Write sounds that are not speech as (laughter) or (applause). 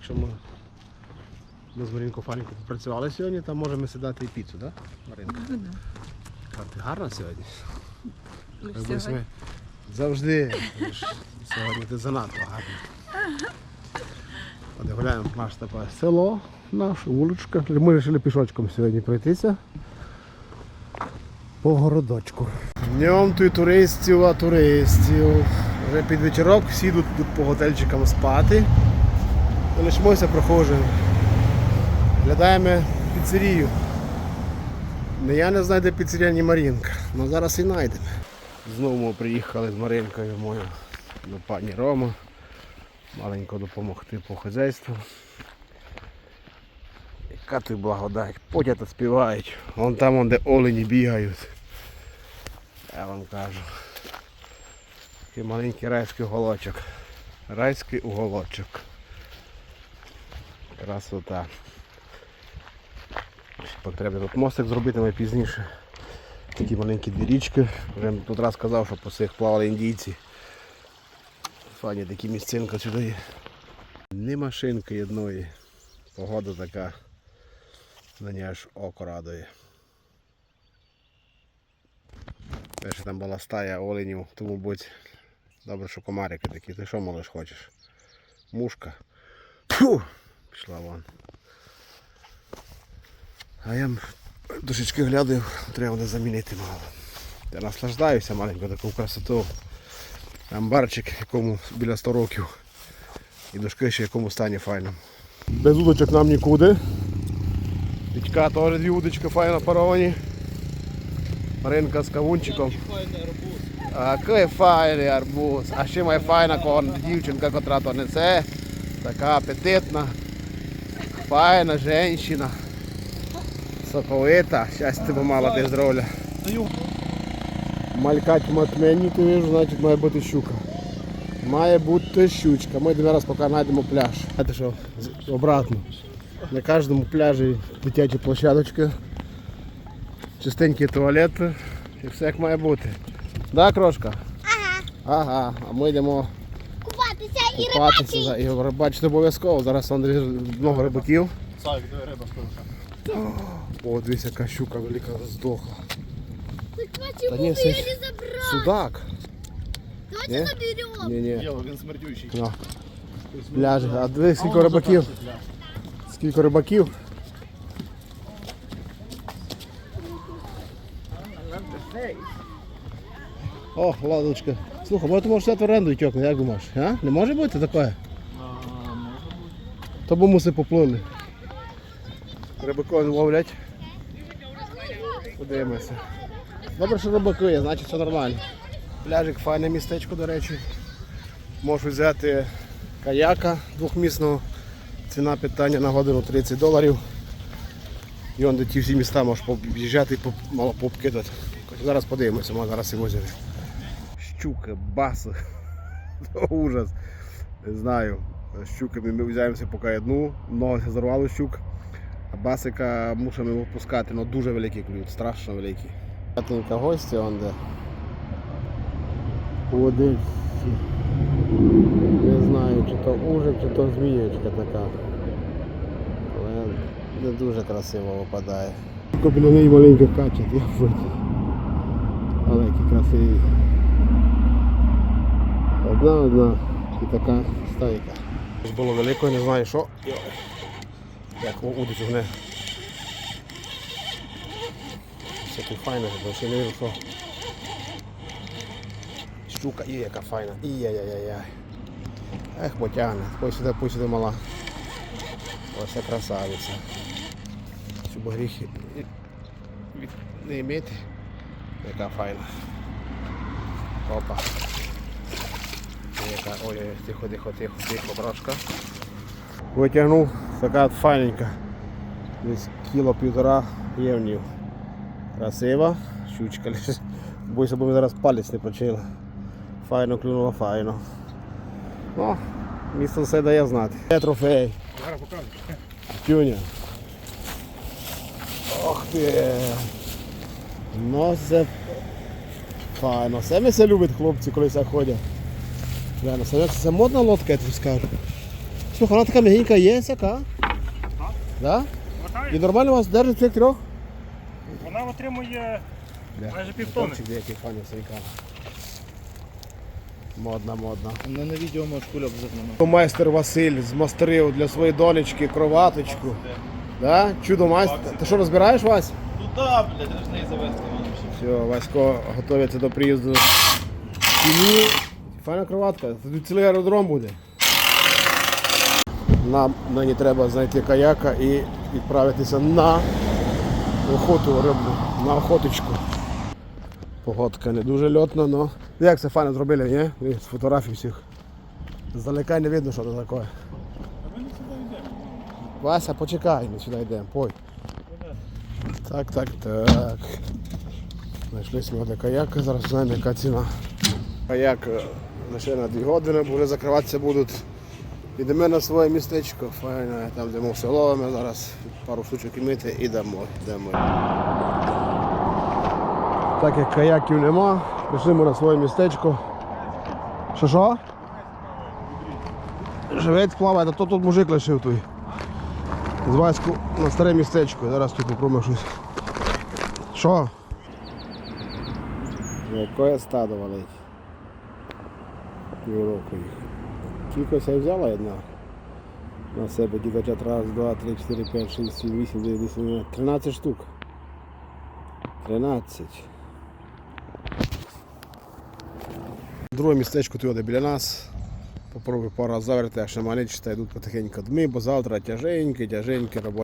Якщо ми, ми з Марінкою фаненько попрацювали сьогодні, то можемо сідати і піцу, так? Да? Маринка? Ну. А ти гарна сьогодні? Ну, сьогодні. ми завжди. Сьогодні ти занадто гарна. От гуляємо наше таке село, наша вуличка. Ми вирішили пішочком сьогодні пройтися. По городочку. Днем тут туристів, а туристів. Вже під вечірок всі йдуть по готельчикам спати. Ми лишимося прохожим. Глядаємо піцерію. Я не знаю, де піцерія, ні Марінка. Ну зараз і знайдемо. Знову ми приїхали з Маринкою мою до пані Рома. Маленько допомогти по хазяйству. Яка ти благодать, потята співають. Вон там, де олені бігають. Я вам кажу. Такий маленький райський уголочок. Райський уголочок. Красота. Ще Потрібно тут мостик зробити ми пізніше. Такі маленькі дві річки. Вже тут раз казав, що по цих плавали індійці. Фані такі місцинка сюди є. Ні машинки одної. Погода така. Мені аж око радує. Перше там була стая оленів, тому будь добре, що комарики такі. Ти що молиш хочеш? Мушка. Фу! Пішла вон. А я душечки глядаю, треба буде замінити мало. Я наслаждаюся маленько таку красоту. Там барчик, якому біля 100 років. І дошки ще в якому стані файному. Без удочок нам нікуди. Пічка теж дві удочки файно паровані. Маринка з кавунчиком. А який файний арбуз. А ще моя файна дівчинка, котра то несе. Така апетитна. Файна жінка. Соковита. Щастя тебе мала ти здоров'я. Малькать матмені, ти вижу, значить має бути щука. Має бути щучка. Ми зараз поки знайдемо пляж. Знаєте що, обратно. На кожному пляжі дитячі площадочки, чистенькі туалети і все як має бути. Да, крошка? Ага. Ага, а ми йдемо і купатися рибачити. за- і рибачити обов'язково. Зараз Андрій много рибаків. Савик, де риба скоро. О, дивись, яка щука велика здохла. Та ні, це ж? Судак. Давайте Ні? Ні, ні. Єло, він смердючий. На. Пляжі. А дивись, скільки рибаків. Скільки рибаків. О, ладочка. Слухай, може ти можеш в оренду тьокне, як думаєш? А? Не може бути таке? То бо муси поплили. Рибаки ловлять. Подивимося. Добре, що рибаки є, значить все нормально. Пляжик файне містечко, до речі. Можу взяти каяка двохмісного. Ціна питання на годину 30 доларів. І он де ті всі міста можеш об'їжджати і поп- мало попкидати. Зараз подивимося, може зараз і в озері. Щуки, баси. (laughs) Ужас. Не знаю. Щуки ми взяємося поки одну, ноги зарвало щук. А басика мусимо випускати, але дуже великий клюв, страшно великий. П'ятенька гості, он де. Водичці. Не знаю, чи то ужик, чи то змієчка така. Але не дуже красиво випадає. Біля неї маленька кача, я в. Але які красиві. Одна одна і така стайка. Було велико, не знаю що. Як удить гне. Все тут файне, бо ще не вірю, що. Щука, і яка файна. І яй-яй-яй. Ех, потягне. Пусть сюди, пусть сюди мала. Ось ця красавиця. Щоб гріхи не мати. Яка файна. Опа. Яка, ой, ой, тихо, тихо, тихо, тихо, трошка. Витягнув, така файненька. Десь кіло півтора євнів. Красива, щучка лише. Бойся, бо ми зараз палець не почили. Файно клюнуло, файно. Ну, місце все дає знати. Це трофей. Зараз покажу. Тюня. Ох ти. Ну це файно. Самі це люблять хлопці, коли це ходять. Реально, це, це модна лодка, я тобі скажу. Слухай, вона така м'ягенька є, яка? Да? І нормально вас держить цих трьох? Вона отримує майже півтони. Хлопчик деякий пані Сайка. Модна, модна. Ну на відео можеш кульок зернемо. Майстер Василь змастерив для своєї донечки кроваточку. Да? Чудо майстер. Ти що розбираєш, Вась? Ну да, блядь, я ж не завести. Все, Васько готується до приїзду сім'ї. Файна кроватка. Тут цілий аеродром буде. Нам нині треба знайти каяка і відправитися на охоту рибну, на охоточку. Погодка не дуже льотна, але як це файно зробили, ні? З фотографій всіх. Здалека не видно, що це таке. Вася, почекай, ми сюди йдемо, пой. Так, так, так. Знайшли ми для каяка, зараз знаємо, яка ціна. Каяк е, лише на 2 години, вже закриватися будуть. Йдемо на своє містечко, файне, там йдемо в село, ми зараз пару штучок мити і йдемо. Так як каяків нема, прийшли ми на своє містечко. Що що? Живець плаває, а то тут мужик лишив той. З Ваську на старе містечко. Зараз тут попробуємо щось. Що? Яке стадо валить? Півроку їх. Кількось я взяла одна. На себе діточат раз, два, три, чотири, п'ять, шість, сім, вісім, дев'ять, одинадцять. Тринадцять штук. Тринадцять. Друге містечко тут біля нас. Попробую пару разів заверти, а ще малечі йдуть потихеньку дми, бо завтра тяженькі, тяженькі роботи.